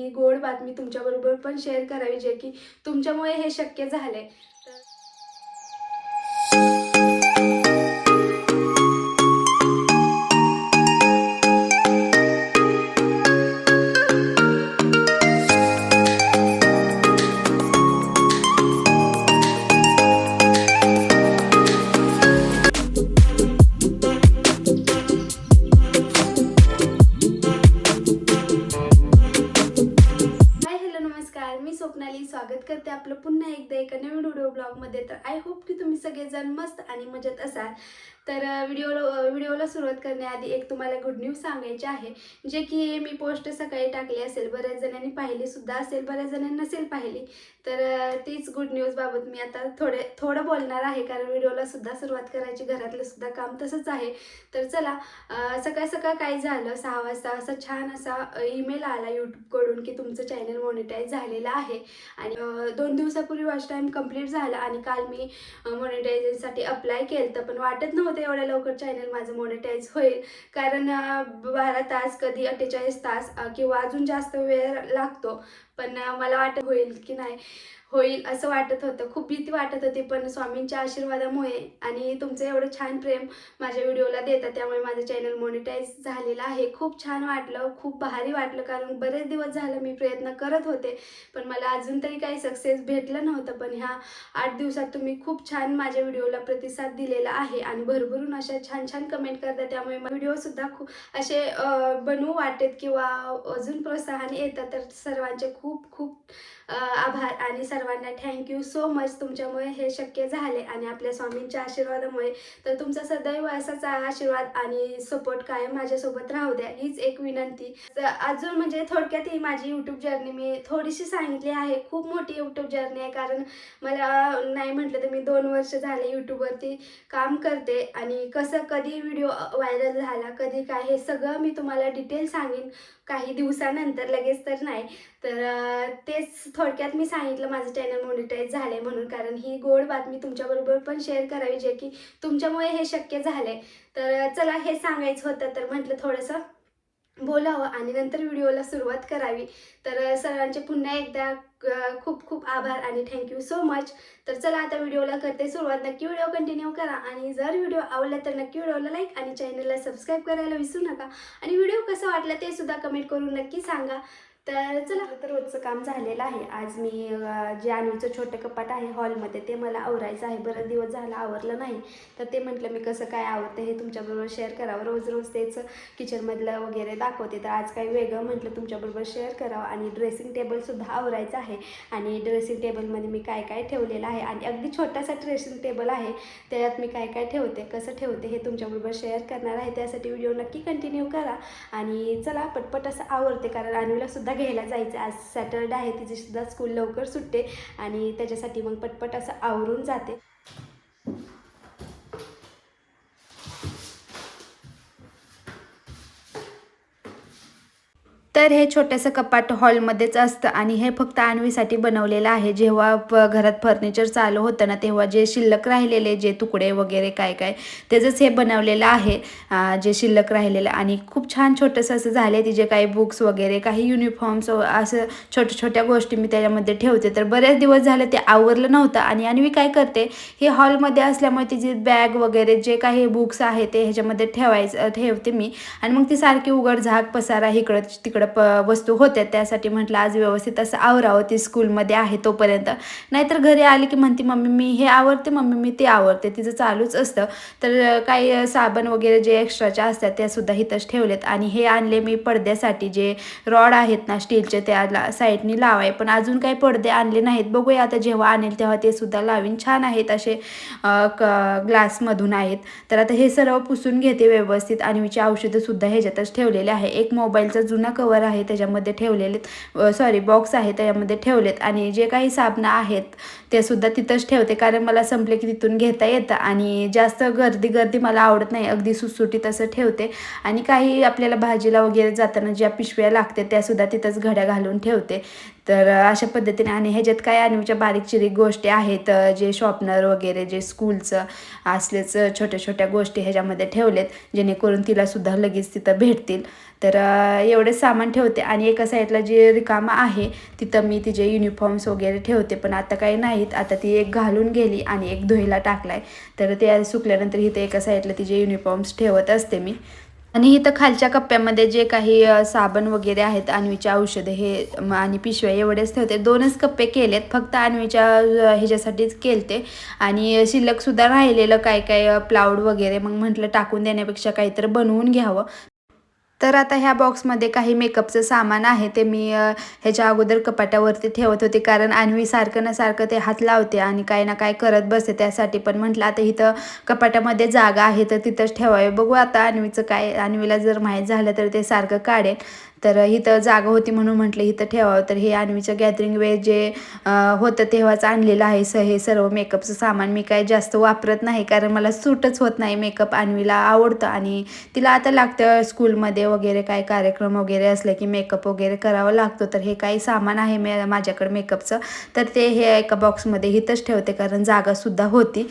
ही गोड बातमी तुमच्याबरोबर पण शेअर करावी जे की तुमच्यामुळे हे शक्य झाले तर एका नवीन व्हिडिओ ब्लॉगमध्ये तर आय होप की तुम्ही सगळेजण मस्त आणि मजेत असाल. तर व्हिडिओला व्हिडिओला सुरुवात करण्याआधी एक तुम्हाला गुड न्यूज सांगायची आहे. जे की मी पोस्ट सकाळी टाकली असेल बऱ्याच जणांनी पाहिली सुद्धा असेल बऱ्याच जणांनी नसेल पाहिली. तर तीच गुड न्यूजबाबत मी आता थोडे थोडं बोलणार आहे. कारण व्हिडिओला सुद्धा सुरुवात करायची घरातलं सुद्धा काम तसंच आहे. तर चला सकाळ सकाळ काय झालं? सहा वाजता असा छान असा ईमेल आला यूट्यूबकडून की तुमचं चॅनल मॉनिटाईज झालेलं आहे. आणि दोन दिवसापूर्वी वॉच टाईम कंप्लीट झाला आणि काल मी मॉनिटायझेशनसाठी अप्लाय केलं तर पण वाटत नव्हतं एवढ्या लवकर चॅनल माझं मॉनिटाईज होईल. कारण बारा तास कधी अठ्ठेचाळीस तास किंवा अजून जास्त वेळ लागतो. पण मला वाटत होईल की नाही होईल असं वाटत होतं. खूप भीती वाटत होती पण स्वामींच्या आशीर्वादामुळे आणि तुमचं एवढं छान प्रेम माझ्या व्हिडिओला देतात त्यामुळे माझं चॅनल मॉनिटाईज झालेलं आहे. खूप छान वाटलं खूप भारी वाटलं कारण बरेच दिवस झालं मी प्रयत्न करत होते पण मला अजून तरी काही सक्सेस भेटलं नव्हतं. पण ह्या आठ दिवसात तुम्ही खूप छान माझ्या व्हिडिओला प्रतिसाद दिलेला आहे आणि भरभरून अशा छान छान कमेंट करतात त्यामुळे व्हिडिओसुद्धा खूप असे बनवू वाटेत किंवा अजून प्रोत्साहन येतं तर सर्वांचे खूप खूप खूप आभार आणि सर्वांना थँक्यू सो मच तुमच्यामुळे हे शक्य झाले आणि आपल्या स्वामींच्या आशीर्वादामुळे. तर तुमचा सदैव असाच आशीर्वाद आणि सपोर्ट कायम माझ्यासोबत राहू द्या हीच एक विनंती. तर अजून म्हणजे थोडक्यात ही माझी यूट्यूब जर्नी मी थोडीशी सांगितली आहे खूप मोठी यूट्यूब जर्नी आहे कारण मला नाही म्हटलं तर मी दोन वर्ष झाले यूट्यूबवरती काम करते आणि कसं कधी व्हिडिओ व्हायरल झाला कधी काय हे सगळं मी तुम्हाला डिटेल सांगेन. काही दिवसानंतर लगेच तर नाही. तर तेच थोडक्यात मी सांगितलं माझं चॅनल मॉनिटाईज आहे म्हणून. कारण ही गोड बातमी तुमच्याबरोबर पण शेअर करावी जे की तुमच्यामुळे हे शक्य झाले तर चला हे सांगायचं होतं तर म्हटलं थोडंसं बोलावं आणि नंतर व्हिडिओला सुरुवात करावी. तर सर्वांचे पुन्हा एकदा खूप खूप आभार आणि थँक्यू सो मच तर चला आता व्हिडिओला करते सुरुवात. नक्की व्हिडिओ कंटिन्यू करा आणि जर व्हिडिओ आवडला तर नक्की व्हिडिओला लाईक आणि चॅनलला सबस्क्राईब करायला विसरू नका. आणि व्हिडिओ कसा वाटला ते सुद्धा कमेंट करून नक्की सांगा. तर चला. तर रोजचं काम झालेलं आहे. आज मी जे आणवीचं छोटं कपाट आहे हॉलमध्ये ते मला आवरायचं आहे. बरं दिवस झाला आवरलं नाही तर ते म्हटलं मी कसं काय आवडतं हे तुमच्याबरोबर शेअर करावं. रोज रोज तेच किचनमधलं वगैरे दाखवते. तर आज काही वेगळं म्हटलं तुमच्याबरोबर शेअर करावं. आणि ड्रेसिंग टेबलसुद्धा आवरायचं आहे. आणि ड्रेसिंग टेबलमध्ये मी काय काय ठेवलेलं आहे. आणि अगदी छोटासा ड्रेसिंग टेबल आहे. त्यात मी काय काय ठेवते कसं ठेवते हे तुमच्याबरोबर शेअर करणार आहे. त्यासाठी व्हिडिओ नक्की कंटिन्यू करा. आणि चला पटपट असं आवडते कारण आणवीलासुद्धा सुद्धा घ्यायला जायचं. आज सॅटरडे आहे तिची सुद्धा स्कूल लवकर सुटते आणि त्याच्यासाठी मग पटपट असं आवरून जाते. तर हे छोटंसं कपाट हॉलमध्येच असतं आणि हे फक्त आणवीसाठी बनवलेलं आहे. जेव्हा प- घरात फर्निचर चालू होतं ना तेव्हा जे शिल्लक राहिलेले जे तुकडे वगैरे काय काय त्याचंच हे बनवलेलं आहे. जे शिल्लक राहिलेलं आणि खूप छान छोटंसं असं झाले तिचे काही बुक्स वगैरे काही युनिफॉर्म्स असं छोट्या छोट्या गोष्टी मी त्याच्यामध्ये ठेवते. तर बरेच दिवस झाले ते आवरलं नव्हतं आणि आणवी काय करते हे हॉलमध्ये असल्यामुळे तिची बॅग वगैरे जे काही बुक्स आहे ते ह्याच्यामध्ये ठेवायचं ठेवते मी. आणि मग ती सारखी उघड झाक पसारा इकडं तिकडं प वस्तू होत्या त्यासाठी म्हटलं आज व्यवस्थित असं आवरावं ती स्कूलमध्ये आहे तोपर्यंत. नाहीतर घरी आली की म्हणते मम्मी मी हे आवडते मम्मी मी ते आवडते तिचं चालूच असतं. तर काही साबण वगैरे जे एक्स्ट्राच्या असतात त्यासुद्धा इथंच ठेवलेत. आणि हे आणले मी पडद्यासाठी जे रॉड आहेत ना स्टीलचे त्या साईडनी लावाय. पण अजून काही पडदे आणले नाहीत. बघूया आता जेव्हा आणेल तेव्हा ते सुद्धा लावीन. छान आहेत असे क ग्लासमधून आहेत. तर आता हे सर्व पुसून घेते व्यवस्थित. आणि विची औषधंसुद्धा ह्याच्यातच ठेवलेले आहे. एक मोबाईलचा जुना कवर आहे त्याच्यामध्ये ठेवलेले सॉरी बॉक्स आहे त्याच्यामध्ये ठेवलेत. आणि जे काही साबणं आहेत ते सुद्धा तिथंच ठेवते. कारण मला संपले की तिथून घेता येतं. आणि जास्त गर्दी गर्दी मला आवडत नाही. अगदी सुटसुटीत असं ठेवते. आणि काही आपल्याला भाजीला वगैरे जाताना ज्या पिशव्या लागते त्यासुद्धा तिथंच घड्या घालून ठेवते. तर अशा पद्धतीने आणि ह्याच्यात काय आणवीच्या बारीक चिरीक गोष्टी आहेत जे शॉपनर वगैरे जे स्कूलचं असलेच छोट्या छोट्या गोष्टी ह्याच्यामध्ये ठेवलेत जेणेकरून तिलासुद्धा लगेच तिथं भेटतील. तर एवढे सामान ठेवते आणि एका साईडला जे रिकामा आहे तिथं मी तिचे युनिफॉर्म्स वगैरे ठेवते पण आता काही नाहीत. आता ती एक घालून गेली आणि एक धुईला टाकलाय. तर ते सुकल्यानंतर इथे एका साईडला तिचे युनिफॉर्म्स ठेवत असते मी. आणि इथं खालच्या कप्प्यामध्ये जे काही साबण वगैरे आहेत अन्वीच्या औषधं हे आणि पिशव्या एवढेच ठेवते दोनच कप्पे केलेत फक्त अन्वीच्या ह्याच्यासाठीच केलते. आणि शिल्लकसुद्धा राहिलेलं काय काय प्लाऊड वगैरे मग म्हटलं टाकून देण्यापेक्षा काहीतरी बनवून घ्यावं. तर आता ह्या बॉक्समध्ये काही मेकअपचं सामान आहे ते मी ह्याच्या अगोदर कपाटावरती ठेवत होते. कारण आणवी सारखं ना सारखं ते हात लावते आणि काही ना काय करत बसते. त्यासाठी पण म्हटलं आता इथं कपाटामध्ये जागा आहे तर तिथंच ठेवावे. बघू आता आणवीचं काय आणवीला जर माहीत झालं तर ते सारखं काढेल. तर इथं जागा होती म्हणून म्हटलं इथं ठेवावं. तर हे अन्वीचं गॅदरिंग वेळ जे होतं तेव्हाच आणलेलं आहे स हे सर्व मेकअपचं सामान. मी काय जास्त वापरत नाही कारण मला सूटच होत नाही मेकअप आण्वीला आवडतं. आणि तिला आता लागतं स्कूलमध्ये वगैरे काय कार्यक्रम वगैरे असले की मेकअप वगैरे करावं लागतो. तर हे काही सामान आहे मे माझ्याकडे मेकअपचं तर ते हे एका बॉक्समध्ये इथंच ठेवते कारण जागासुद्धा होती.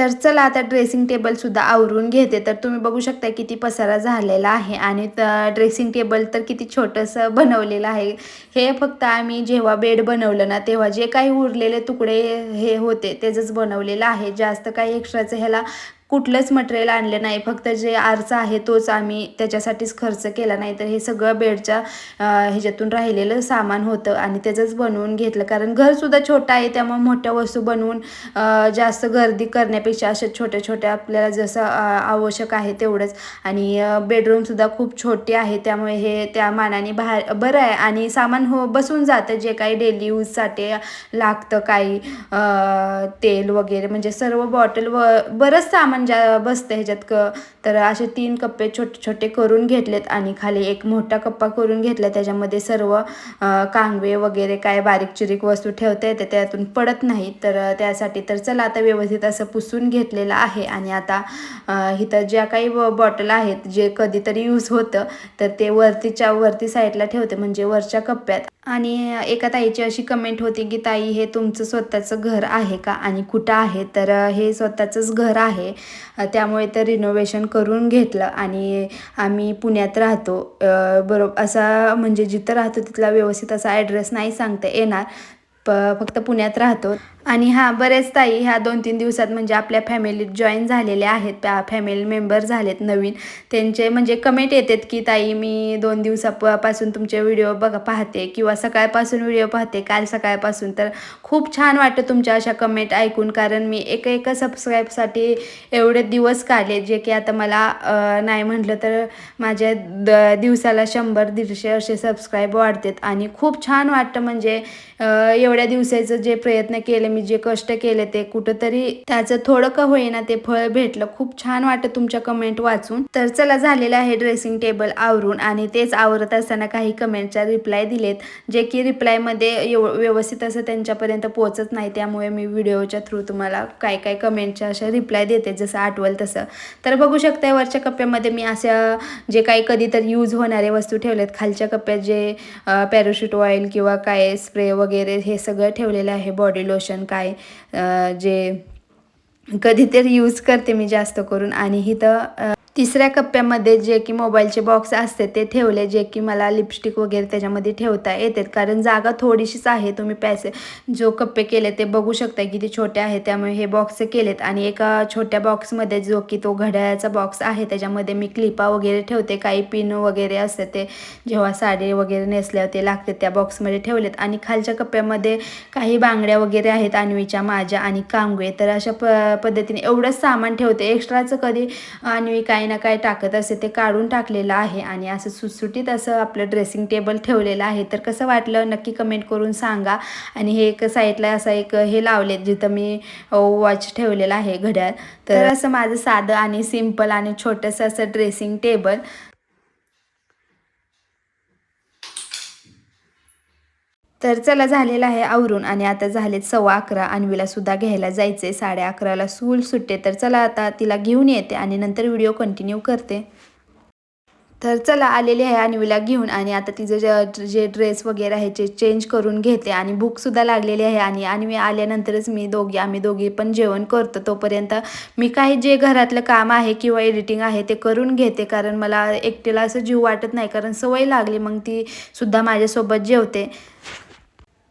तर चला आता ड्रेसिंग टेबलसुद्धा आवरून घेते. तर तुम्ही बघू शकता किती पसारा झालेला आहे आणि ड्रेसिंग टेबल तर किती छोटंसं बनवलेलं आहे. हे फक्त आम्ही जेव्हा बेड बनवलं ना तेव्हा जे काही उरलेले तुकडे हे होते त्याचंच बनवलेलं आहे. जास्त काही एक्स्ट्राचं ह्याला कुठलंच मटेरियल आणलं नाही. फक्त जे आरचा आहे तोच आम्ही त्याच्यासाठीच खर्च केला. नाही तर हे सगळं बेडच्या ह्याच्यातून राहिलेलं सामान होतं आणि त्याचंच बनवून घेतलं. कारण घरसुद्धा छोटं आहे त्यामुळे मोठ्या वस्तू बनवून जास्त गर्दी करण्यापेक्षा अशा छोट्या छोट्या आपल्याला जसं आवश्यक आहे तेवढंच. आणि बेडरूमसुद्धा खूप छोटी आहे त्यामुळे हे त्या मानाने बाहेर बरं आहे. आणि सामान हो बसून जातं. जे काही डेली यूजसाठी लागतं काही तेल वगैरे. म्हणजे सर्व बॉटल व बरंच सामान ज्या बसतं ह्याच्यात क तर असे तीन कप्पे छोटे छोटे करून घेतलेत आणि खाली एक मोठा कप्पा करून घेतला. त्याच्यामध्ये सर्व कांगवे वगैरे काय बारीक चिरीक वस्तू ठेवता येते त्यातून पडत नाही तर त्यासाठी तर चला आता व्यवस्थित असं पुसून घेतलेलं आहे. आणि आता इथं ज्या काही बॉटल आहेत जे कधीतरी यूज होतं तर ते वरतीच्या वरती साईडला ठेवते म्हणजे वरच्या कप्प्यात. आणि एका ताईची अशी कमेंट होती की ताई हे तुमचं स्वतःचं घर आहे का? आणि कुठं आहे? तर हे स्वतःचंच घर आहे. त्यामुळे तर रिनोव्हेशन करून घेतलं आणि आम्ही पुण्यात राहतो. बरोबर असा म्हणजे जिथं राहतो तिथला व्यवस्थित असा ॲड्रेस नाही सांगता येणार. प फक्त पुण्यात राहतो. आणि हां बरेच ताई ह्या दोन तीन दिवसात म्हणजे आपल्या फॅमिलीत जॉईन झालेले आहेत. फॅमिली मेंबर झालेत नवीन. त्यांचे म्हणजे कमेंट येतात की ताई मी दोन दिवसापासून तुमचे व्हिडिओ बघा पाहते किंवा सकाळपासून व्हिडिओ पाहते काल सकाळपासून. तर खूप छान वाटतं तुमच्या अशा कमेंट ऐकून. कारण मी एक एका सबस्क्राईबसाठी एवढे दिवस काढले जे की आता मला नाही म्हटलं तर माझ्या द दिवसाला शंभर दीडशे असे सबस्क्राईब वाढतात. आणि खूप छान वाटतं म्हणजे एवढ्या एवढ्या दिवसाचं जे प्रयत्न केले मी जे कष्ट केले ते कुठंतरी त्याचं थोडं का होईना ते फळ भेटलं. खूप छान वाटतं तुमच्या कमेंट वाचून. तर चला झालेलं आहे ड्रेसिंग टेबल आवरून आणि तेच आवरत असताना काही कमेंटच्या रिप्लाय दिलेत जे की रिप्लायमध्ये एव व्यवस्थित असं त्यांच्यापर्यंत पोहोचत नाही. त्यामुळे मी व्हिडिओच्या थ्रू तुम्हाला काय काय कमेंटच्या अशा रिप्लाय देते जसं आठवल तसं. तर बघू शकता वरच्या कप्प्यामध्ये मी अशा जे काही कधी तर यूज होणारे वस्तू ठेवलेत. खालच्या कप्प्यात जे पॅराशूट ऑइल किंवा काय स्प्रे वगैरे हे सगळं ठेवलेलं आहे. बॉडी लोशन काय जे कधीतरी यूज करते मी जास्त करून. आणि इथं तिसऱ्या कप्प्यामध्ये जे की मोबाईलचे बॉक्स असते ते ठेवले जे की मला लिपस्टिक वगैरे त्याच्यामध्ये ठेवता येतात. कारण जागा थोडीशीच आहे तुम्ही पैसे जो कप्पे केले ते बघू शकता किती छोटे आहे त्यामुळे हे बॉक्स केलेत. आणि एका छोट्या बॉक्समध्ये जो की तो घड्याळाचा बॉक्स आहे त्याच्यामध्ये मी क्लिपा वगैरे ठेवते. काही पिन वगैरे असते ते जेव्हा साडी वगैरे नेसल्यावर ते लागते त्या बॉक्समध्ये ठेवलेत. आणि खालच्या कप्प्यामध्ये काही बांगड्या वगैरे आहेत अन्वीच्या माझ्या आणि कांगवे. तर अशा प पद्धतीने एवढंच सामान ठेवते. एक्स्ट्राचं कधी अन्वी काही ना काही टाकत असते ते काढून टाकलेलं आहे आणि असं सुटसुटीत असं आपलं ड्रेसिंग टेबल ठेवलेलं आहे. तर कसं वाटलं? नक्की कमेंट करून सांगा. आणि हे एक साईडला असं एक हे लावले जिथं मी वॉच ठेवलेलं आहे घड्याळ. तर असं माझं साधं आणि सिंपल आणि छोटंसं असं ड्रेसिंग टेबल तर चला झालेलं आहे आवरून आणि आता झालेत सव्वा अकरा. अन्वीला सुद्धा घ्यायला जायचे साडे अकराला स्कूल सुटते. तर चला आता तिला घेऊन येते आणि नंतर व्हिडिओ कंटिन्यू करते. तर चला आलेली आहे अन्वीला घेऊन आणि आता तिचं जे जे ड्रेस वगैरे आहे ते चेंज करून घेते आणि भूकसुद्धा लागलेली आहे आणि अन्वी आल्यानंतरच मी दोघी आम्ही दोघी पण जेवण करतो. तोपर्यंत मी काही जे घरातलं काम आहे किंवा एडिटिंग आहे ते करून घेते कारण मला एकटीला असं जीव वाटत नाही कारण सवय लागली. मग ती सुद्धा माझ्यासोबत जेवते.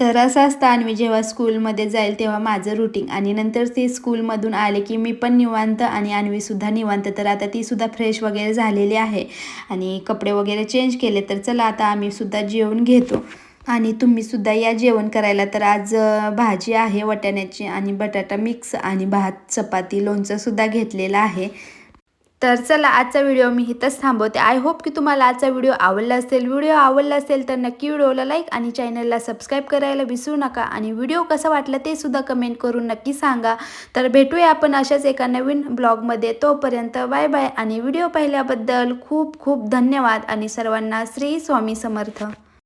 तर असं असतं आणि जेव्हा स्कूलमध्ये जाईल तेव्हा माझं रुटीन आणि नंतर ती स्कूलमधून आले की मी पण निवांत आणि आणवीसुद्धा निवांत. तर आता तीसुद्धा फ्रेश वगैरे झालेली आहे. आणि कपडे वगैरे चेंज केले तर चला आता आम्ही सुद्धा जेवण घेतो. आणि तुम्हीसुद्धा या जेवण करायला. तर आज भाजी आहे वाटाण्याची आणि बटाटा मिक्स आणि भात चपाती लोणचंसुद्धा घेतलेलं आहे. तर चला आजचा व्हिडिओ मी इथंच थांबवते. आय होप की तुम्हाला आजचा व्हिडिओ आवडला असेल. व्हिडिओ आवडला असेल तर नक्की व्हिडिओला लाईक आणि चॅनलला सबस्क्राईब करायला विसरू नका. आणि व्हिडिओ कसा वाटला ते सुद्धा कमेंट करून नक्की सांगा. तर भेटूया आपण अशाच एका नवीन ब्लॉगमध्ये तोपर्यंत बाय बाय आणि व्हिडिओ पाहिल्याबद्दल खूप खूप धन्यवाद. आणि सर्वांना श्री स्वामी समर्थ.